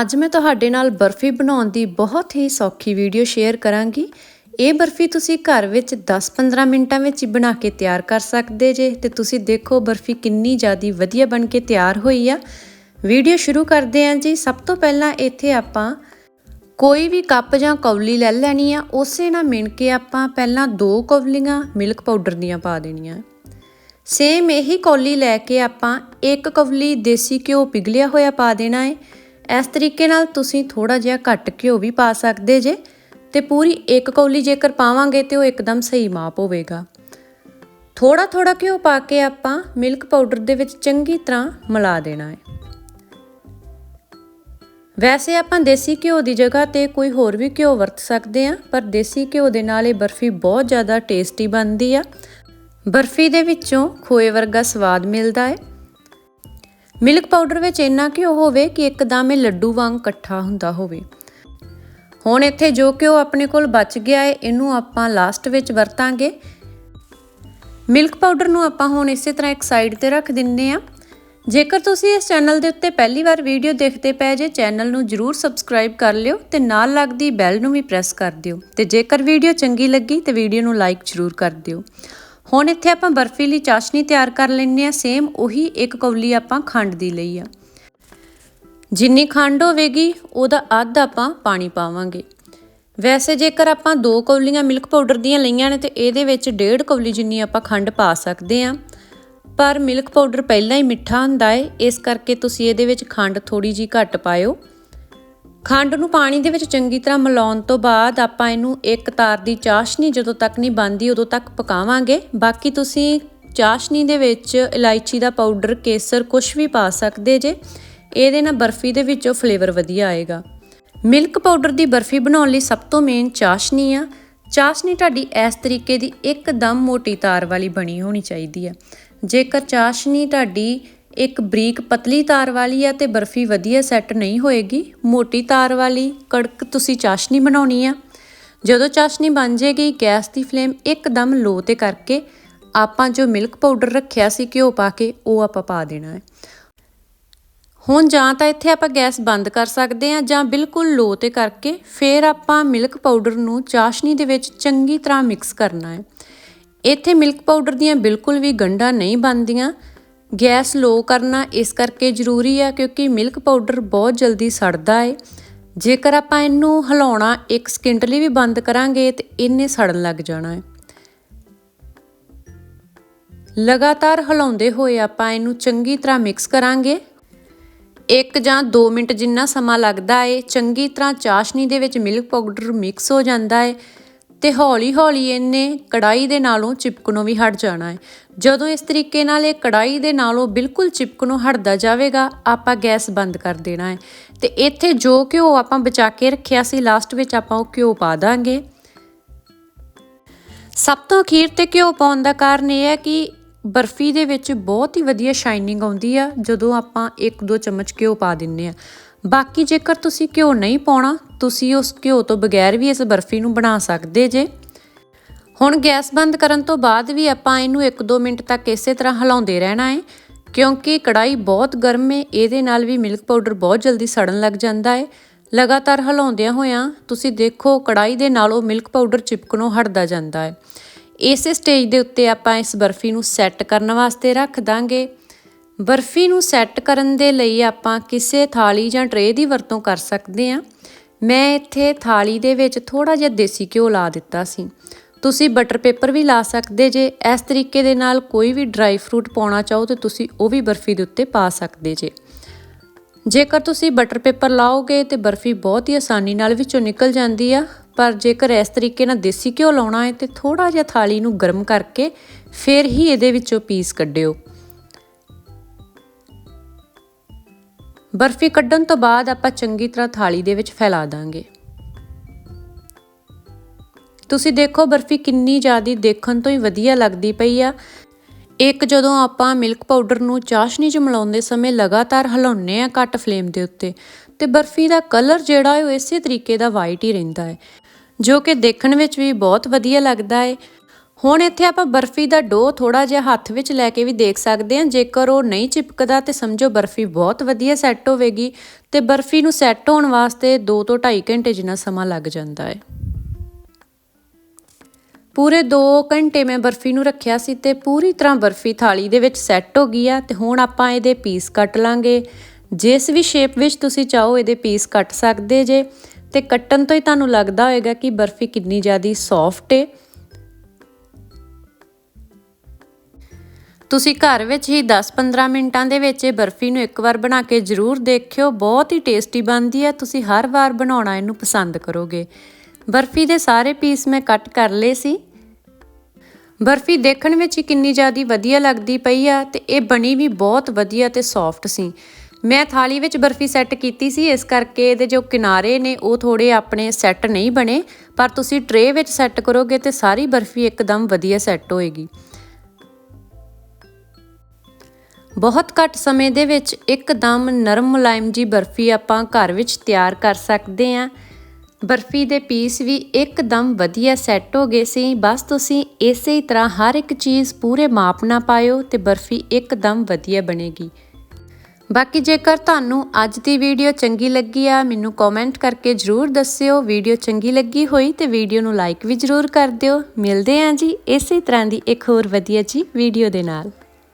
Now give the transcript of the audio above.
ਅੱਜ ਮੈਂ ਤੁਹਾਡੇ ਨਾਲ ਬਰਫੀ ਬਣਾਉਣ ਦੀ ਬਹੁਤ ਹੀ ਸੌਖੀ ਵੀਡੀਓ ਸ਼ੇਅਰ ਕਰਾਂਗੀ। ਇਹ ਬਰਫੀ ਤੁਸੀਂ ਘਰ ਵਿੱਚ 10-15 ਮਿੰਟਾਂ ਵਿੱਚ ਹੀ ਬਣਾ ਕੇ ਤਿਆਰ ਕਰ ਸਕਦੇ ਜੇ ਤੇ ਤੁਸੀਂ ਦੇਖੋ ਬਰਫੀ ਕਿੰਨੀ ਜ਼ਿਆਦੀ ਵਧੀਆ ਬਣ ਕੇ ਤਿਆਰ ਹੋਈ ਆ। ਵੀਡੀਓ ਸ਼ੁਰੂ ਕਰਦੇ ਹਾਂ ਜੀ। ਸਭ ਤੋਂ ਪਹਿਲਾਂ ਇੱਥੇ ਆਪਾਂ ਕੋਈ ਵੀ ਕੱਪ ਜਾਂ ਕੌਲੀ ਲੈ ਲੈਣੀ ਆ। ਉਸੇ ਨਾਲ ਮਿਣ ਕੇ ਆਪਾਂ ਪਹਿਲਾਂ ਦੋ ਕੌਲੀਆਂ ਮਿਲਕ ਪਾਊਡਰ ਦੀਆਂ ਪਾ ਦੇਣੀਆਂ। ਸੇਮ ਇਹੀ ਕੌਲੀ ਲੈ ਕੇ ਆਪਾਂ ਇੱਕ ਕੌਲੀ ਦੇਸੀ ਘਿਓ ਪਿਘਲਿਆ ਹੋਇਆ ਪਾ ਦੇਣਾ ਹੈ ਇਸ ਤਰੀਕੇ ਨਾਲ ਤੁਸੀਂ ਥੋੜਾ ਜਿਹਾ ਘੱਟ ਘਿਓ ਵੀ ਪਾ ਸਕਦੇ ਜੇ ਤੇ ਪੂਰੀ ਇੱਕ ਕੌਲੀ ਜੇਕਰ ਪਾਵਾਂਗੇ ਤੇ ਉਹ ਇੱਕਦਮ ਸਹੀ ਮਾਪ ਹੋਵੇਗਾ। ਥੋੜਾ ਥੋੜਾ ਘਿਓ ਪਾ ਕੇ ਆਪਾਂ ਮਿਲਕ ਪਾਊਡਰ ਦੇ ਵਿੱਚ ਚੰਗੀ ਤਰ੍ਹਾਂ ਮਿਲਾ ਦੇਣਾ ਹੈ। ਵੈਸੇ ਆਪਾਂ ਦੇਸੀ ਘਿਓ ਦੀ ਜਗ੍ਹਾ ਤੇ ਕੋਈ ਹੋਰ ਵੀ ਘਿਓ ਵਰਤ ਸਕਦੇ ਆ ਪਰ ਦੇਸੀ ਘਿਓ ਦੇ ਨਾਲ ਇਹ ਬਰਫੀ ਬਹੁਤ ਜ਼ਿਆਦਾ ਟੇਸਟੀ ਬਣਦੀ ਆ। ਬਰਫੀ ਦੇ ਵਿੱਚੋਂ ਖੋਏ ਵਰਗਾ ਸਵਾਦ ਮਿਲਦਾ ਹੈ। ਮਿਲਕ ਪਾਊਡਰ ਵਿੱਚ ਇੰਨਾ ਘਿਓ ਹੋਵੇ ਕਿ ਇੱਕਦਮ ਇਹ ਲੱਡੂ ਵਾਂਗ ਇਕੱਠਾ ਹੁੰਦਾ ਹੋਵੇ? ਹੁਣ ਇੱਥੇ ਜੋ ਘਿਓ ਆਪਣੇ ਕੋਲ ਬਚ ਗਿਆ ਹੈ ਇਹਨੂੰ ਆਪਾਂ ਲਾਸਟ ਵਿੱਚ ਵਰਤਾਂਗੇ। ਮਿਲਕ ਪਾਊਡਰ ਨੂੰ ਆਪਾਂ ਹੁਣ ਇਸੇ ਤਰ੍ਹਾਂ ਇੱਕ ਸਾਈਡ ਤੇ ਰੱਖ ਦਿੰਨੇ ਆ ਜੇਕਰ ਤੁਸੀਂ ਇਸ ਚੈਨਲ ਦੇ ਉੱਤੇ ਪਹਿਲੀ ਵਾਰ ਵੀਡੀਓ ਦੇਖਦੇ ਪਏ ਜੇ ਚੈਨਲ ਨੂੰ ਜਰੂਰ ਸਬਸਕ੍ਰਾਈਬ ਕਰ ਲਿਓ ਤੇ ਨਾਲ ਲੱਗਦੀ ਬੈਲ ਨੂੰ ਵੀ ਪ੍ਰੈਸ ਕਰ ਦਿਓ। ਤੇ ਜੇਕਰ ਵੀਡੀਓ ਚੰਗੀ ਲੱਗੀ ਤੇ ਵੀਡੀਓ ਨੂੰ ਲਾਈਕ ਜਰੂਰ ਕਰ ਦਿਓ। ਹੁਣ ਇੱਥੇ ਆਪਾਂ ਬਰਫੀ ਲਈ ਚਾਸ਼ਨੀ ਤਿਆਰ ਕਰ ਲੈਣੇ ਆ ਸੇਮ ਉਹੀ ਇੱਕ ਕੌਲੀ ਆਪਾਂ ਖੰਡ ਦੀ ਲਈ ਆ। ਜਿੰਨੀ ਖੰਡ ਹੋਵੇਗੀ, ਉਹਦਾ ਅੱਧ ਆਪਾਂ ਪਾਣੀ ਪਾਵਾਂਗੇ। ਵੈਸੇ ਜੇਕਰ ਆਪਾਂ ਦੋ ਕੌਲੀਆਂ ਮਿਲਕ ਪਾਊਡਰ ਦੀਆਂ ਲਈਆਂ ਨੇ, ਤੇ ਇਹਦੇ ਵਿੱਚ ਡੇਢ ਕੌਲੀ ਜਿੰਨੀ ਆਪਾਂ ਖੰਡ ਪਾ ਸਕਦੇ ਆ ਪਰ ਮਿਲਕ ਪਾਊਡਰ ਪਹਿਲਾਂ ਹੀ ਮਿੱਠਾ ਹੁੰਦਾ ਹੈ ਇਸ ਕਰਕੇ ਤੁਸੀਂ ਇਹਦੇ ਵਿੱਚ ਖੰਡ ਥੋੜੀ ਜੀ ਘੱਟ ਪਾਇਓ। ਖੰਡ ਨੂੰ ਪਾਣੀ ਦੇ ਵਿੱਚ ਚੰਗੀ ਤਰ੍ਹਾਂ ਮਿਲਾਉਣ ਤੋਂ ਬਾਅਦ ਆਪਾਂ ਇਹਨੂੰ ਇੱਕ ਤਾਰ ਦੀ ਚਾਸ਼ਨੀ ਜਦੋਂ ਤੱਕ ਨਹੀਂ ਬਣਦੀ, ਉਦੋਂ ਤੱਕ ਪਕਾਵਾਂਗੇ। ਬਾਕੀ ਤੁਸੀਂ ਚਾਸ਼ਨੀ ਦੇ ਵਿੱਚ ਇਲਾਇਚੀ ਦਾ ਪਾਊਡਰ, ਕੇਸਰ ਕੁਝ ਵੀ ਪਾ ਸਕਦੇ ਜੇ। ਇਹਦੇ ਨਾਲ ਬਰਫੀ ਦੇ ਵਿੱਚੋਂ ਫਲੇਵਰ ਵਧੀਆ ਆਏਗਾ। ਮਿਲਕ ਪਾਊਡਰ ਦੀ ਬਰਫੀ ਬਣਾਉਣ ਲਈ ਸਭ ਤੋਂ ਮੇਨ ਚਾਸ਼ਨੀ ਆ। ਚਾਸ਼ਨੀ ਤੁਹਾਡੀ ਇਸ ਤਰੀਕੇ ਦੀ ਇੱਕਦਮ ਮੋਟੀ ਤਾਰ ਵਾਲੀ ਬਣੀ ਹੋਣੀ ਚਾਹੀਦੀ ਆ। ਜੇਕਰ ਚਾਸ਼ਨੀ ਤੁਹਾਡੀ ਇੱਕ ਬਰੀਕ ਪਤਲੀ ਤਾਰ ਵਾਲੀ ਆ ਤੇ ਬਰਫੀ ਵਧੀਆ ਸੈੱਟ ਨਹੀਂ ਹੋਏਗੀ। ਮੋਟੀ ਤਾਰ ਵਾਲੀ, ਕੜਕ ਤੁਸੀਂ ਚਾਸ਼ਨੀ ਬਣਾਉਣੀ ਆ। ਜਦੋਂ ਚਾਸ਼ਨੀ ਬਣ ਜੇਗੀ, ਗੈਸ ਦੀ ਫਲੇਮ ਇੱਕਦਮ ਲੋ ਤੇ ਕਰਕੇ ਆਪਾਂ ਜੋ ਮਿਲਕ ਪਾਊਡਰ ਰੱਖਿਆ ਸੀ ਘਿਓ ਪਾ ਕੇ, ਉਹ ਆਪਾਂ ਪਾ ਦੇਣਾ ਹੈ। ਹੁਣ ਜਾਂ ਤਾਂ ਇੱਥੇ ਆਪਾਂ ਗੈਸ ਬੰਦ ਕਰ ਸਕਦੇ ਹਾਂ ਜਾਂ ਬਿਲਕੁਲ ਲੋ ਤੇ ਕਰਕੇ ਫਿਰ ਆਪਾਂ ਮਿਲਕ ਪਾਊਡਰ ਨੂੰ ਚਾਸ਼ਨੀ ਦੇ ਵਿੱਚ ਚੰਗੀ ਤਰ੍ਹਾਂ ਮਿਕਸ ਕਰਨਾ ਹੈ। ਇੱਥੇ ਮਿਲਕ ਪਾਊਡਰ ਦੀਆਂ ਬਿਲਕੁਲ ਵੀ ਗੰਢਾਂ ਨਹੀਂ ਬਣਦੀਆਂ। ਗੈਸ ਲੋ ਕਰਨਾ ਇਸ ਕਰਕੇ ਜ਼ਰੂਰੀ ਆ ਕਿਉਂਕਿ ਮਿਲਕ ਪਾਊਡਰ ਬਹੁਤ ਜਲਦੀ ਸੜਦਾ ਹੈ ਜੇਕਰ ਆਪਾਂ ਇਹਨੂੰ ਹਿਲਾਉਣਾ 1 ਸਕਿੰਟ ਲਈ ਵੀ ਬੰਦ ਕਰਾਂਗੇ ਤੇ ਇਹਨੇ ਸੜਨ ਲੱਗ ਜਾਣਾ ਹੈ ਲਗਾਤਾਰ ਹਿਲਾਉਂਦੇ ਹੋਏ ਆਪਾਂ ਇਹਨੂੰ ਚੰਗੀ ਤਰ੍ਹਾਂ ਮਿਕਸ ਕਰਾਂਗੇ। 1 ਜਾਂ 2 ਮਿੰਟ ਜਿੰਨਾ ਸਮਾਂ ਲੱਗਦਾ ਏ, ਚੰਗੀ ਤਰ੍ਹਾਂ ਚਾਸ਼ਨੀ ਦੇ ਵਿੱਚ ਮਿਲਕ ਪਾਊਡਰ ਮਿਕਸ ਹੋ ਜਾਂਦਾ ਏ। ਤੇ ਹੌਲੀ-ਹੌਲੀ ਇਹਨੇ ਕੜਾਈ ਦੇ ਨਾਲੋਂ ਚਿਪਕਣੋਂ ਵੀ ਹਟ ਜਾਣਾ ਹੈ। ਜਦੋਂ ਇਸ ਤਰੀਕੇ ਨਾਲ ਇਹ ਕੜਾਈ ਦੇ ਨਾਲੋਂ ਬਿਲਕੁਲ ਚਿਪਕਣੋਂ ਹਟਦਾ ਜਾਵੇਗਾ, ਆਪਾਂ ਗੈਸ ਬੰਦ ਕਰ ਦੇਣਾ ਹੈ। ਤੇ ਇੱਥੇ ਜੋ ਘਿਓ ਆਪਾਂ ਬਚਾ ਕੇ ਰੱਖਿਆ ਸੀ ਲਾਸਟ ਵਿੱਚ ਆਪਾਂ ਉਹ ਘਿਓ ਪਾ ਦਾਂਗੇ। ਸਭ ਤੋਂ ਅਖੀਰ ਤੇ ਘਿਓ ਪਾਉਣ ਦਾ ਕਾਰਨ ਇਹ ਹੈ ਕਿ ਬਰਫੀ ਦੇ ਵਿੱਚ ਬਹੁਤ ਹੀ ਵਧੀਆ ਸ਼ਾਈਨਿੰਗ ਆਉਂਦੀ ਆ, ਜਦੋਂ ਆਪਾਂ 1-2 ਚਮਚ ਘਿਓ ਪਾ ਦਿੰਨੇ ਆ। ਬਾਕੀ ਜੇਕਰ ਤੁਸੀਂ ਘਿਓ ਨਹੀਂ ਪਾਉਣਾ, ਤੁਸੀਂ ਉਸ ਘਿਓ ਤੋਂ ਬਗੈਰ ਵੀ ਇਸ ਬਰਫੀ ਨੂੰ ਬਣਾ ਸਕਦੇ ਜੇ। ਹੁਣ ਗੈਸ ਬੰਦ ਕਰਨ ਤੋਂ ਬਾਅਦ ਵੀ ਆਪਾਂ ਇਹਨੂੰ 1-2 ਮਿੰਟ ਤੱਕ ਇਸੇ ਤਰ੍ਹਾਂ ਹਿਲਾਉਂਦੇ ਰਹਿਣਾ ਹੈ ਕਿਉਂਕਿ ਕੜਾਈ ਬਹੁਤ ਗਰਮ ਹੈ ਇਹਦੇ ਨਾਲ ਵੀ ਮਿਲਕ ਪਾਊਡਰ ਬਹੁਤ ਜਲਦੀ ਸੜਨ ਲੱਗ ਜਾਂਦਾ ਹੈ ਲਗਾਤਾਰ ਹਿਲਾਉਂਦਿਆਂ ਹੋਇਆਂ ਤੁਸੀਂ ਦੇਖੋ ਕੜਾਈ ਦੇ ਨਾਲੋਂ ਮਿਲਕ ਪਾਊਡਰ ਚਿਪਕਣੋਂ ਹਟਦਾ ਜਾਂਦਾ ਹੈ ਇਸੇ ਸਟੇਜ ਦੇ ਉੱਤੇ ਆਪਾਂ ਇਸ ਬਰਫੀ ਨੂੰ ਸੈੱਟ ਕਰਨ ਵਾਸਤੇ ਰੱਖ ਦਾਂਗੇ। ਬਰਫੀ ਨੂੰ ਸੈੱਟ ਕਰਨ ਦੇ ਲਈ ਆਪਾਂ ਕਿਸੇ ਥਾਲੀ ਜਾਂ ਟਰੇ ਦੀ ਵਰਤੋਂ ਕਰ ਸਕਦੇ ਹਾਂ। ਮੈਂ ਇੱਥੇ ਥਾਲੀ ਦੇ ਵਿੱਚ ਥੋੜਾ ਜਿਹਾ ਦੇਸੀ ਘਿਓ ਲਾ ਦਿੱਤਾ ਸੀ। ਤੁਸੀਂ ਬਟਰ ਪੇਪਰ ਵੀ ਲਾ ਸਕਦੇ ਜੇ। ਇਸ ਤਰੀਕੇ ਦੇ ਨਾਲ ਕੋਈ ਵੀ ਡਰਾਈ ਫਰੂਟ ਪਾਉਣਾ ਚਾਹੋ ਤੇ ਤੁਸੀਂ ਉਹ ਵੀ ਬਰਫੀ ਦੇ ਉੱਤੇ ਪਾ ਸਕਦੇ ਜੇ। ਜੇਕਰ ਤੁਸੀਂ ਬਟਰ ਪੇਪਰ ਲਾਓਗੇ ਤੇ ਬਰਫੀ ਬਹੁਤ ਹੀ ਆਸਾਨੀ ਨਾਲ ਵਿੱਚੋਂ ਨਿਕਲ ਜਾਂਦੀ ਆ। ਪਰ ਜੇਕਰ ਇਸ ਤਰੀਕੇ ਨਾਲ ਦੇਸੀ ਘਿਓ ਲਾਉਣਾ ਹੈ ਤੇ ਥੋੜਾ ਜਿਹਾ ਥਾਲੀ ਨੂੰ ਗਰਮ ਕਰਕੇ ਫਿਰ ਹੀ ਇਹਦੇ ਵਿੱਚੋਂ ਪੀਸ ਕੱਢਿਓ। ਬਰਫੀ ਕੱਢਣ ਤੋਂ ਬਾਅਦ ਆਪਾਂ ਚੰਗੀ ਤਰ੍ਹਾਂ ਥਾਲੀ ਦੇ ਵਿੱਚ ਫੈਲਾ ਦਾਂਗੇ। ਤੁਸੀਂ ਦੇਖੋ ਬਰਫੀ ਕਿੰਨੀ ਜ਼ਿਆਦੀ ਦੇਖਣ ਤੋਂ ਹੀ ਵਧੀਆ ਲੱਗਦੀ ਪਈ ਆ। ਇੱਕ ਜਦੋਂ ਆਪਾਂ ਮਿਲਕ ਪਾਊਡਰ ਨੂੰ ਚਾਸ਼ਨੀ 'ਚ ਮਿਲਾਉਂਦੇ ਸਮੇਂ ਲਗਾਤਾਰ ਹਿਲਾਉਂਦੇ ਆ ਘੱਟ ਫਲੇਮ ਦੇ ਉੱਤੇ, ਤੇ ਬਰਫੀ ਦਾ ਕਲਰ ਜਿਹੜਾ ਹੈ ਉਹ ਇਸੇ ਤਰੀਕੇ ਦਾ ਵਾਈਟ ਹੀ ਰਹਿੰਦਾ ਹੈ, ਜੋ ਕਿ ਦੇਖਣ ਵਿੱਚ ਵੀ ਬਹੁਤ ਵਧੀਆ ਲੱਗਦਾ ਹੈ। ਹੁਣ ਇੱਥੇ ਆਪਾਂ ਬਰਫੀ ਦਾ ਡੋ ਥੋੜਾ ਜਿਹਾ ਹੱਥ ਵਿੱਚ ਲੈ ਕੇ ਵੀ ਦੇਖ ਸਕਦੇ ਹਾਂ। ਜੇਕਰ ਉਹ ਨਹੀਂ ਚਿਪਕਦਾ ਤੇ ਸਮਝੋ ਬਰਫੀ ਬਹੁਤ ਵਧੀਆ ਸੈੱਟ ਹੋਵੇਗੀ ਤੇ ਬਰਫੀ ਨੂੰ ਸੈੱਟ ਹੋਣ ਵਾਸਤੇ 2 ਤੋਂ 2.5 ਘੰਟੇ ਜਿੰਨਾ ਸਮਾਂ ਲੱਗ ਜਾਂਦਾ ਹੈ। ਪੂਰੇ 2 ਘੰਟੇ ਮੈਂ ਬਰਫੀ ਨੂੰ ਰੱਖਿਆ ਸੀ ਤੇ ਪੂਰੀ ਤਰ੍ਹਾਂ ਬਰਫੀ ਥਾਲੀ ਦੇ ਵਿੱਚ ਸੈੱਟ ਹੋ ਗਈ ਆ ਤੇ ਹੁਣ ਆਪਾਂ ਇਹਦੇ ਪੀਸ ਕੱਟ ਲਾਂਗੇ। ਜਿਸ ਵੀ ਸ਼ੇਪ ਵਿੱਚ ਤੁਸੀਂ ਚਾਹੋ ਇਹਦੇ ਪੀਸ ਕੱਟ ਸਕਦੇ ਜੇ ਤੇ ਕੱਟਣ ਤੋਂ ਹੀ ਤੁਹਾਨੂੰ ਲੱਗਦਾ ਹੋਏਗਾ ਕਿ ਬਰਫੀ ਕਿੰਨੀ ਜ਼ਿਆਦੀ ਸੌਫਟ ਹੈ ਤੁਸੀਂ ਘਰ ਵਿੱਚ ਹੀ 10-15 ਮਿੰਟਾਂ ਦੇ ਵਿੱਚ ਇਹ ਬਰਫੀ ਨੂੰ ਇੱਕ ਵਾਰ ਬਣਾ ਕੇ ਜ਼ਰੂਰ ਦੇਖਿਓ। ਬਹੁਤ ਹੀ ਟੇਸਟੀ ਬਣਦੀ ਹੈ। ਤੁਸੀਂ ਹਰ ਵਾਰ ਬਣਾਉਣਾ ਇਹਨੂੰ ਪਸੰਦ ਕਰੋਗੇ। ਬਰਫੀ ਦੇ ਸਾਰੇ ਪੀਸ ਮੈਂ ਕੱਟ ਕਰ ਲਏ ਸੀ। ਬਰਫੀ ਦੇਖਣ ਵਿੱਚ ਹੀ ਕਿੰਨੀ ਜ਼ਿਆਦੀ ਵਧੀਆ ਲੱਗਦੀ ਪਈ ਆ ਤੇ ਇਹ ਬਣੀ ਵੀ ਬਹੁਤ ਵਧੀਆ ਤੇ ਸੌਫਟ ਸੀ। ਮੈਂ ਥਾਲੀ ਵਿੱਚ ਬਰਫੀ ਸੈੱਟ ਕੀਤੀ ਸੀ। ਇਸ ਕਰਕੇ ਇਹਦੇ ਜੋ ਕਿਨਾਰੇ ਨੇ ਉਹ ਥੋੜੇ ਆਪਣੇ ਸੈੱਟ ਨਹੀਂ ਬਣੇ। ਪਰ ਤੁਸੀਂ ਟਰੇ ਵਿੱਚ ਸੈੱਟ ਕਰੋਗੇ ਤੇ ਸਾਰੀ ਬਰਫੀ ਇੱਕਦਮ ਵਧੀਆ ਸੈੱਟ ਹੋਏਗੀ। ਬਹੁਤ ਘੱਟ ਸਮੇਂ ਦੇ ਵਿੱਚ ਇੱਕਦਮ ਨਰਮ ਮੁਲਾਇਮ ਜੀ ਬਰਫੀ ਆਪਾਂ ਘਰ ਵਿੱਚ ਤਿਆਰ ਕਰ ਸਕਦੇ ਹਾਂ। ਬਰਫੀ ਦੇ ਪੀਸ ਵੀ ਇੱਕਦਮ ਵਧੀਆ ਸੈੱਟ ਹੋ ਗਏ ਸੀ। ਬਸ ਤੁਸੀਂ ਇਸੇ ਤਰ੍ਹਾਂ ਹਰ ਇੱਕ ਚੀਜ਼ ਪੂਰੇ ਮਾਪ ਨਾਲ ਪਾਇਓ ਤੇ ਬਰਫੀ ਇੱਕਦਮ ਵਧੀਆ ਬਣੇਗੀ। ਬਾਕੀ ਜੇਕਰ ਤੁਹਾਨੂੰ ਅੱਜ ਦੀ ਵੀਡੀਓ ਚੰਗੀ ਲੱਗੀ ਆ, ਮੈਨੂੰ ਕਮੈਂਟ ਕਰਕੇ ਜਰੂਰ ਦੱਸਿਓ। ਵੀਡੀਓ ਚੰਗੀ ਲੱਗੀ ਹੋਈ ਤੇ ਵੀਡੀਓ ਨੂੰ ਲਾਈਕ ਵੀ ਜਰੂਰ ਕਰ ਦਿਓ। ਮਿਲਦੇ ਆਂ ਜੀ ਇਸੇ ਤਰ੍ਹਾਂ ਦੀ ਇੱਕ ਹੋਰ ਵਧੀਆ ਜੀ ਵੀਡੀਓ ਦੇ ਨਾਲ।